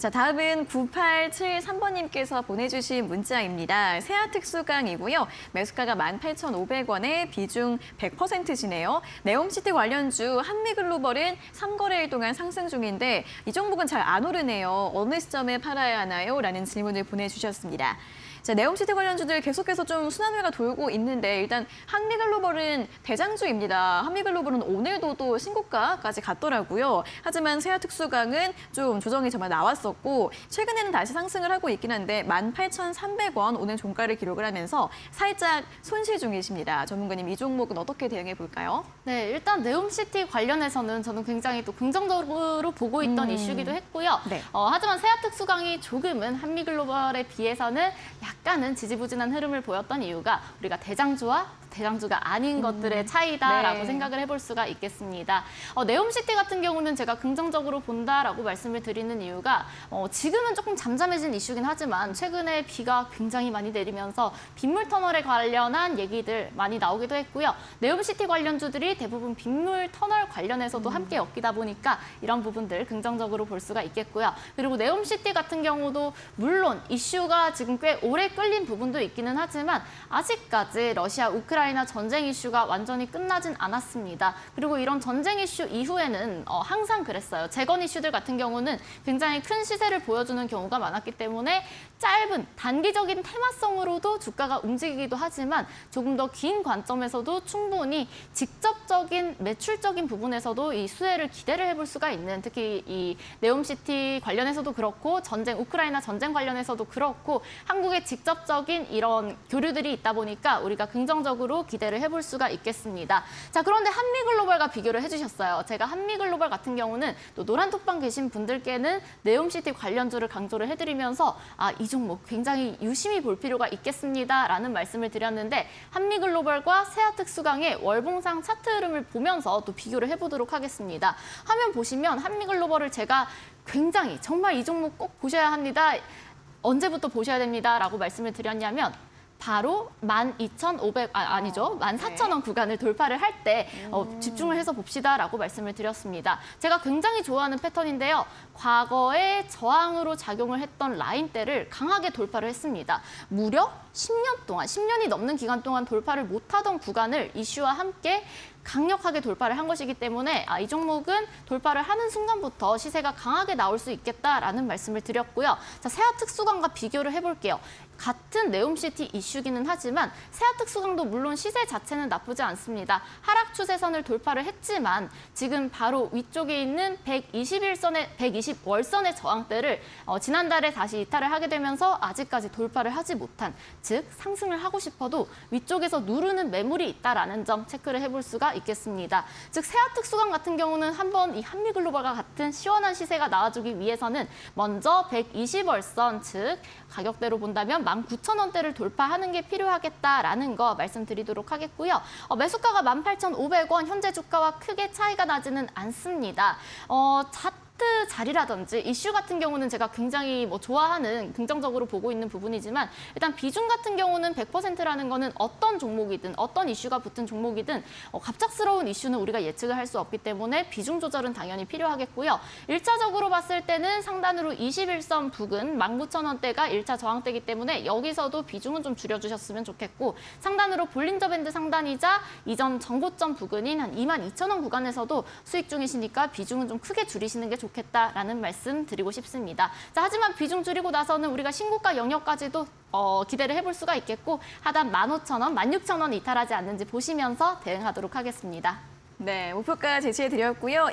자, 다음은 9873번님께서 보내주신 문자입니다. 세아 특수강이고요. 매수가가 18,500원에 비중 100%시네요. 네옴시티 관련주 한미글로벌은 3거래일 동안 상승 중인데 이 종목은 잘 안 오르네요. 어느 시점에 팔아야 하나요? 라는 질문을 보내주셨습니다. 자, 네옴시티 관련주들 계속해서 좀 순환매가 돌고 있는데 일단 한미글로벌은 대장주입니다. 한미글로벌은 오늘도 또 신고가까지 갔더라고요. 하지만 세아특수강은 좀 조정이 정말 나왔었고 최근에는 다시 상승을 하고 있긴 한데 18,300원 오늘 종가를 기록을 하면서 살짝 손실 중이십니다. 전문가님 이 종목은 어떻게 대응해 볼까요? 네, 일단 네옴시티 관련해서는 저는 굉장히 또 긍정적으로 보고 있던 음. 이슈기도 했고요. 네. 어, 하지만 세아특수강이 조금은 한미글로벌에 비해서는 약간 은 지지부진한 흐름을 보였던 이유가 우리가 대장주와 대장주가 아닌 것들의 차이다라고 네. 생각을 해볼 수가 있겠습니다. 어, 네옴시티 같은 경우는 제가 긍정적으로 본다라고 말씀을 드리는 이유가 어, 지금은 조금 잠잠해진 이슈긴 하지만 최근에 비가 굉장히 많이 내리면서 빗물 터널에 관련한 얘기들 많이 나오기도 했고요. 네옴시티 관련주들이 대부분 빗물 터널 관련해서도 함께 엮이다 보니까 이런 부분들 긍정적으로 볼 수가 있겠고요. 그리고 네옴시티 같은 경우도 물론 이슈가 지금 꽤 오래 끌린 부분도 있기는 하지만 아직까지 러시아 우크라 이나 전쟁 이슈가 완전히 끝나진 않았습니다. 그리고 이런 전쟁 이슈 이후에는 어, 항상 그랬어요. 재건 이슈들 같은 경우는 굉장히 큰 시세를 보여주는 경우가 많았기 때문에 짧은 단기적인 테마성으로도 주가가 움직이기도 하지만 조금 더 긴 관점에서도 충분히 직접적인 매출적인 부분에서도 이 수혜를 기대를 해볼 수가 있는 특히 이 네옴시티 관련해서도 그렇고 전쟁 우크라이나 전쟁 관련해서도 그렇고 한국의 직접적인 이런 교류들이 있다 보니까 우리가 긍정적으로 기대를 해볼 수가 있겠습니다. 자 그런데 한미글로벌과 비교를 해주셨어요. 제가 한미글로벌 같은 경우는 또 노란 톡방 계신 분들께는 네옴시티 관련주를 강조를 해드리면서 아 이 종목 굉장히 유심히 볼 필요가 있겠습니다 라는 말씀을 드렸는데 한미글로벌과 세아특수강의 월봉상 차트 흐름을 보면서 또 비교를 해보도록 하겠습니다. 화면 보시면 한미글로벌을 제가 굉장히 정말 이 종목 꼭 보셔야 합니다. 언제부터 보셔야 됩니다 라고 말씀을 드렸냐면 바로 12,500, 아, 아니죠. 14,000원 구간을 돌파를 할 때 어, 집중을 해서 봅시다라고 말씀을 드렸습니다. 제가 굉장히 좋아하는 패턴인데요. 과거에 저항으로 작용을 했던 라인대를 강하게 돌파를 했습니다. 무려 10년 동안, 10년이 넘는 기간 동안 돌파를 못하던 구간을 이슈와 함께 강력하게 돌파를 한 것이기 때문에 아, 이 종목은 돌파를 하는 순간부터 시세가 강하게 나올 수 있겠다라는 말씀을 드렸고요. 자, 세아 특수강과 비교를 해볼게요. 같은 네옴시티 이슈기는 하지만 세아 특수강도 물론 시세 자체는 나쁘지 않습니다. 하락 추세선을 돌파를 했지만 지금 바로 위쪽에 있는 121선의 120월선의 저항대를 어, 지난달에 다시 이탈을 하게 되면서 아직까지 돌파를 하지 못한 즉 상승을 하고 싶어도 위쪽에서 누르는 매물이 있다라는 점 체크를 해볼 수가 있겠습니다. 즉 세아 특 수강 같은 경우는 한번 이 한미글로벌과 같은 시원한 시세가 나와주기 위해서는 먼저 120월선 즉 가격대로 본다면 19,000원대를 돌파하는 게 필요하겠다라는 거 말씀드리도록 하겠고요. 어, 매수가가 18,500원 현재 주가와 크게 차이가 나지는 않습니다. 어, 자 차트 자리라든지 이슈 같은 경우는 제가 굉장히 뭐 좋아하는 긍정적으로 보고 있는 부분이지만 일단 비중 같은 경우는 100%라는 거는 어떤 종목이든 어떤 이슈가 붙은 종목이든 어, 갑작스러운 이슈는 우리가 예측을 할 수 없기 때문에 비중 조절은 당연히 필요하겠고요. 일차적으로 봤을 때는 상단으로 21선 부근 19,000원대가 일차 저항대이기 때문에 여기서도 비중은 좀 줄여주셨으면 좋겠고 상단으로 볼린저 밴드 상단이자 이전 전고점 부근인 한 22,000원 구간에서도 수익 중이시니까 비중은 좀 크게 줄이시는 게 좋겠다라는 말씀 드리고 싶습니다. 자, 하지만 비중 줄이고 나서는 우리가 신고가 영역까지도 어, 기대를 해볼 수가 있겠고 하단 15,000원, 16,000원 이탈하지 않는지 보시면서 대응하도록 하겠습니다. 네, 목표가 제시해 드렸고요.